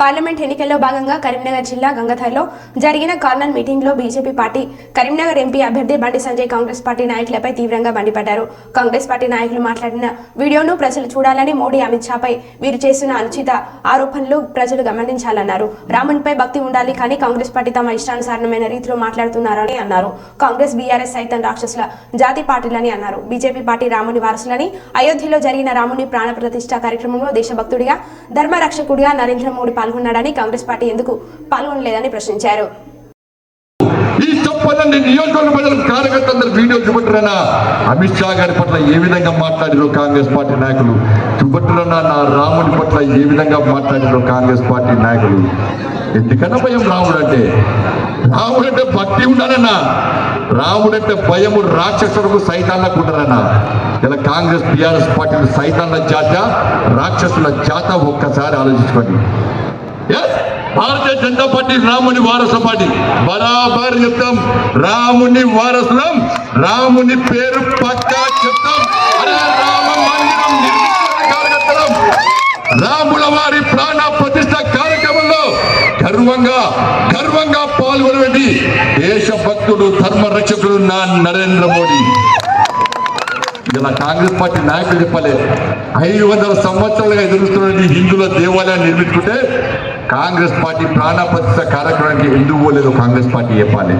Parliament ఎన్నికల్లో భాగంగా కరీంనగర్ జిల్లా గంగధర్లో జరిగిన కార్నర్ మీటింగ్లో బీజేపీ పార్టీ కరీంనగర్ ఎంపీ అభ్యర్థి బండి సంజయ్ కాంగ్రెస్ పార్టీ నాయకులపై తీవ్రంగా మండిపడ్డారు. కాంగ్రెస్ పార్టీ నాయకులు మాట్లాడిన వీడియోను ప్రజలు చూడాలని మోడీ అమిత్ షాపై వీరు చేసిన అనుచిత ఆరోపణలు ప్రజలు గమనించాలన్నారు. రామునిపై భక్తి ఉండాలి కానీ కాంగ్రెస్ పార్టీ తమ ఇష్టానుసారమైన రీతిలో మాట్లాడుతున్నారని అన్నారు. కాంగ్రెస్ బీఆర్ఎస్ సైతం రాక్షసుల జాతి పార్టీలని అన్నారు. బీజేపీ పార్టీ రాముని వారసులని అయోధ్యలో జరిగిన రాముని ప్రాణ ప్రతిష్ఠ కార్యక్రమంలో దేశభక్తుడిగా ధర్మరక్షకుడిగా నరేంద్ర మోడీ పాల్గొన్నాడని కాంగ్రెస్ పార్టీ ఎందుకు పాల్గొనలేదని ప్రశ్నించారు. ఈ చెప్పదండి నియోజకవర్గ వీడియో చూపెట్టరన్నా అమిత్ షా గారి పట్ల ఏ విధంగా మాట్లాడారు కాంగ్రెస్ పార్టీ నాయకులు? చూపెట్టరన్నా నా రాముడి పట్ల ఏ విధంగా మాట్లాడారు కాంగ్రెస్ పార్టీ నాయకులు? ఎందుకన్నా భయం రాముడు అంటే రాముడు అంటే భక్తి ఉండాలన్నా? రాముడు అంటే భయము రాక్షసులకు సైతాన్లకు ఉండాలన్నా ఇలా కాంగ్రెస్ టిఆర్ఎస్ పార్టీలు సైతాన్ల జాత రాక్షసుల జాత ఒక్కసారి ఆలోచించుకోండి. భారతీయ జనతా పార్టీ రాముని వారసు పార్టీ బరాబర్ చెప్తాం రాముని వారసులం రాముని పేరు పక్కా చెప్తాం రామ మందిరం కార్యకర్తలం రాముల వారి ప్రాణ ప్రతిష్ట కార్యక్రమంలో గర్వంగా గర్వంగా పాల్గొనవండి దేశభక్తుడు ధర్మ రక్షకుడు నా నరేంద్ర మోడీ ఇలా కాంగ్రెస్ పార్టీ నాయకులు చెప్పాలి. ఐదు వందల సంవత్సరాలుగా ఎదురుస్తున్న హిందువుల దేవాలయాన్ని నిర్మించుకుంటే కాంగ్రెస్ పార్టీ ప్రాణ కార్యక్రమానికి ఎందుకు పోలేదు కాంగ్రెస్ పార్టీ చెప్పాలి.